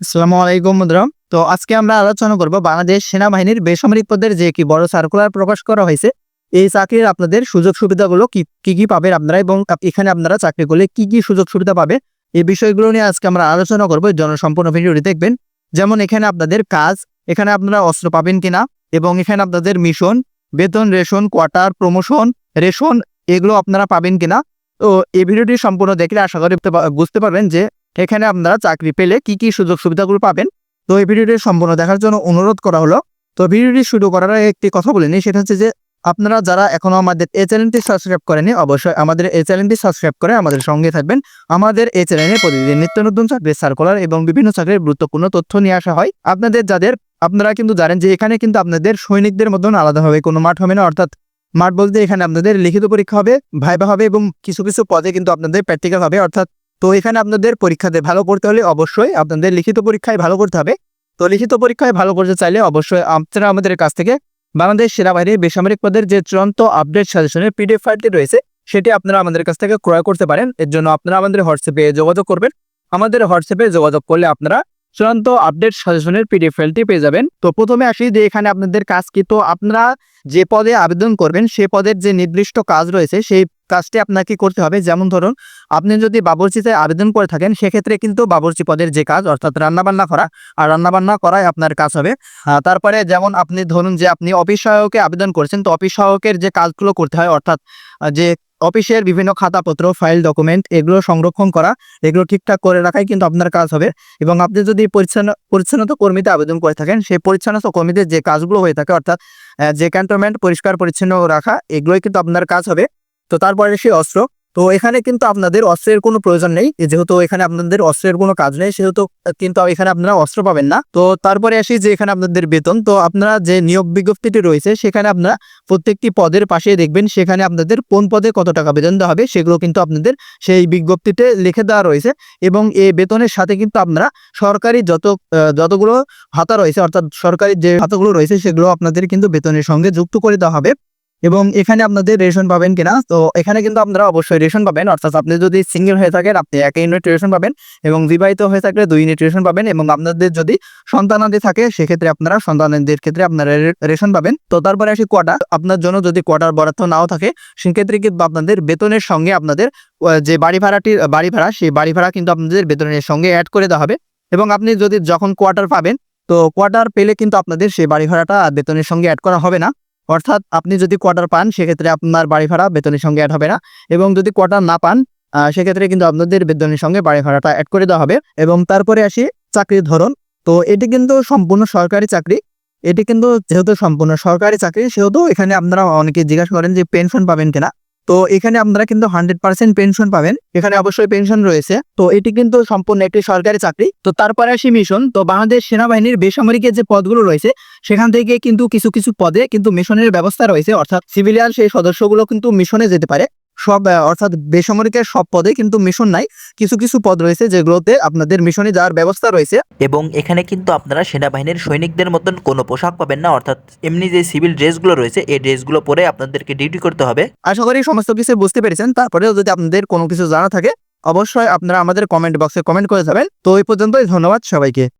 আসসালামু আলাইকুম বন্ধুরা তো আজকে আমরা আলোচনা করব বাংলাদেশ সেনাবাহিনীর বেসামরিক পদের যে কি বড় সার্কুলার প্রকাশ করা হয়েছে, এই চাকরির আপনাদের সুযোগ সুবিধাগুলো কি কি কি পাবেন আপনারা এবং এখানে আপনারা চাকরি করলে কি কি সুযোগ সুবিধা পাবে, এই বিষয়গুলো নিয়ে আজকে আমরা আলোচনা করব। জনসম্পূর্ণ ভিডিওটি দেখবেন। যেমন এখানে আপনাদের কাজ, এখানে আপনারা অস্ত্র পাবেন কিনা এবং এখানে আপনাদের মিশন বেতন রেশন কোয়ার্টার প্রমোশন রেশন এগুলো আপনারা পাবেন কিনা। তো এই ভিডিওটি সম্পূর্ণ দেখলে আশা করি বুঝতে পারবেন যে এখানে আপনারা চাকরি পেলে কি কি সুযোগ সুবিধাগুলো পাবেন? তো এই ভিডিওটি সম্পূর্ণ দেখার জন্য অনুরোধ করা হলো। তো ভিডিওটি শুরু করার একটি কথা বলে নিই, সেটা হচ্ছে যে আপনারা যারা এখনও আমাদের এই চ্যানেলটি সাবস্ক্রাইব করেনি অবশ্যই আমাদের এই চ্যানেলটি সাবস্ক্রাইব করে আমাদের সঙ্গে থাকবেন। আমাদের এই চ্যানেলে প্রতিদিন নিত্য নতুন চাকরির সার্কুলার এবং বিভিন্ন চাকরির গুরুত্বপূর্ণ তথ্য নিয়ে আসা হয়। আপনাদের যাদের, আপনারা কিন্তু জানেন যে এখানে কিন্তু আপনাদের সৈনিকদের মতন আলাদাভাবে কোনো মাঠ হবে না। অর্থাৎ মাঠ বলতে এখানে আপনাদের লিখিত পরীক্ষা হবে, ভাইবা হবে এবং কিছু কিছু পদে কিন্তু আপনাদের প্র্যাকটিক্যাল হবে। অর্থাৎ তো এখানে আপনাদের পরীক্ষাতে ভালো করতে হলে অবশ্যই আপনাদের লিখিত পরীক্ষায় ভালো করতে হবে। তো লিখিত পরীক্ষায় ভালো করতে চাইলে অবশ্যই আপনারা আমাদের কাছ থেকে বাংলাদেশ সেনাবাহিনীর বেসামরিক পদের যে চূড়ান্ত আপডেট সাজেশনের পিডিএফ ফাইলটি রয়েছে, সেটি আপনারা আমাদের কাছ থেকে ক্রয় করতে পারেন। এর জন্য আপনারা আমাদের হোয়াটসঅ্যাপে যোগাযোগ করবেন। আমাদের হোয়াটসঅ্যাপে যোগাযোগ করলে আপনারা চূড়ান্ত আপডেট সাজেশনের পিডিএফ ফাইলটি পেয়ে যাবেন। তো প্রথমে আসি যে এখানে আপনাদের কাজ কি? তো আপনারা যে পদে আবেদন করবেন, সে পদের যে নির্দিষ্ট কাজ রয়েছে, সেই কাজটি আপনাকে করতে হবে। যেমন ধরুন, আপনি যদি বাবরচিতে আবেদন করে থাকেন, সেক্ষেত্রে কিন্তু বাবরচি পদের যে কাজ, অর্থাৎ রান্নাবান্না করা, আর রান্নাবান্না করাই আপনার কাজ হবে। তারপরে যেমন আপনি ধরুন যে আপনি অফিস সহায়কে আবেদন করছেন, তো অফিস সহায়কের যে কাজগুলো করতে হয়, অর্থাৎ যে অফিসের বিভিন্ন খাতাপত্র, ফাইল ডকুমেন্ট এগুলো সংরক্ষণ করা, এগুলো ঠিকঠাক করে রাখাই কিন্তু আপনার কাজ হবে। এবং আপনি যদি পরিচ্ছন্ন, পরিচ্ছন্নতা কর্মীতে আবেদন করে থাকেন, সেই পরিচ্ছন্নতা কর্মীদের যে কাজগুলো হয়ে থাকে, অর্থাৎ যে ক্যান্টনমেন্ট পরিষ্কার পরিচ্ছন্ন রাখা, এগুলোই কিন্তু আপনার কাজ হবে। তো তারপরে সেই অস্ত্র। তো এখানে কিন্তু আপনাদের অস্ত্রের কোনো প্রয়োজন নেই। যেহেতু এখানে আপনাদের অস্ত্রের কোনো কাজ নেই, সেহেতু কিন্তু এখানে আপনারা অস্ত্র পাবেন না। তো তারপরে আসি যে এখানে আপনাদের বেতন। তো আপনারা যে নিয়োগ বিজ্ঞপ্তিটি রয়েছে, সেখানে আপনারা প্রত্যেকটি পদের পাশে দেখবেন, সেখানে আপনাদের কোন পদে কত টাকা বেতন দেওয়া হবে, সেগুলো কিন্তু আপনাদের সেই বিজ্ঞপ্তিতে লিখে দেওয়া রয়েছে। এবং এই বেতনের সাথে কিন্তু আপনারা সরকারি যত যতগুলো ভাতা রয়েছে, অর্থাৎ সরকারি যে ভাতাগুলো রয়েছে, সেগুলো আপনাদের কিন্তু বেতনের সঙ্গে যুক্ত করে দেওয়া হবে। এবং এখানে আপনাদের রেশন পাবেন কিনা? তো এখানে কিন্তু আপনারা অবশ্যই রেশন পাবেন। অর্থাৎ আপনি যদি সিঙ্গেল হয়ে থাকেন, আপনি এক ইউনিট রেশন পাবেন এবং বিবাহিত হয়ে থাকলে দুই ইউনিট রেশন পাবেন এবং আপনাদের যদি সন্তানাদি থাকে, সেক্ষেত্রে আপনারা সন্তানদের ক্ষেত্রে আপনারা রেশন পাবেন। তো তারপরে আসি কোয়াটা আপনার জন্য যদি কোয়াটার বরাদ্দ নাও থাকে, সেক্ষেত্রে কিন্তু আপনাদের বেতনের সঙ্গে আপনাদের যে বাড়ি ভাড়াটি বাড়ি ভাড়া, সেই বাড়ি ভাড়া কিন্তু আপনাদের বেতনের সঙ্গে অ্যাড করে দেওয়া হবে। এবং আপনি যদি যখন কোয়ার্টার পাবেন, তো কোয়ার্টার পেলে কিন্তু আপনাদের সেই বাড়ি ভাড়াটা বেতনের সঙ্গে অ্যাড করা হবে না। অর্থাৎ আপনি যদি কোয়ার্টার পান, সেক্ষেত্রে আপনার বাড়ি ভাড়া বেতনের সঙ্গে অ্যাড হবে না। এবং যদি কোয়ার্টার না পান সেক্ষেত্রে কিন্তু আপনাদের বেতনের সঙ্গে বাড়ি ভাড়াটা অ্যাড করে দেওয়া হবে। এবং তারপরে আসি চাকরির ধরন। তো এটি কিন্তু সম্পূর্ণ সরকারি চাকরি। এটি কিন্তু যেহেতু সম্পূর্ণ সরকারি চাকরি, সেহেতু এখানে আপনারা অনেকে জিজ্ঞাসা করেন যে পেনশন পাবেন কিনা। তো এখানে আপনারা কিন্তু হান্ড্রেড পার্সেন্ট পেনশন পাবেন। এখানে অবশ্যই পেনশন রয়েছে। তো এটি কিন্তু সম্পূর্ণ একটি সরকারি চাকরি। তো তারপরে আসি মিশন। তো বাংলাদেশ সেনাবাহিনীর বেসামরিকের যে পদগুলো রয়েছে, সেখান থেকে কিন্তু কিছু কিছু পদে কিন্তু মিশনের ব্যবস্থা রয়েছে। অর্থাৎ সিভিলিয়ান সেই সদস্যগুলো কিন্তু মিশনে যেতে পারে। সব অর্থাৎ বেসামরিকের সব পদে কিন্তু মিশন নাই। কিছু কিছু পদ রয়েছে যেগুলোতে আপনাদের মিশনে যাওয়ার ব্যবস্থা রয়েছে। এবং এখানে কিন্তু আপনারা সেনাবাহিনীর সৈনিকদের মতন কোনো পোশাক পাবেন না অর্থাৎ এমনি যে সিভিল ড্রেসগুলো রয়েছে এই ড্রেসগুলো পরে আপনাদেরকে ডিউটি করতে হবে। আশা করি সমস্ত কিছু বুঝতে পেরেছেন। তারপরেও যদি আপনাদের কোনো কিছু জানা থাকে অবশ্যই আপনারা আমাদের কমেন্ট বক্সে কমেন্ট করে যাবেন। তো এই পর্যন্তই ধন্যবাদ সবাইকে।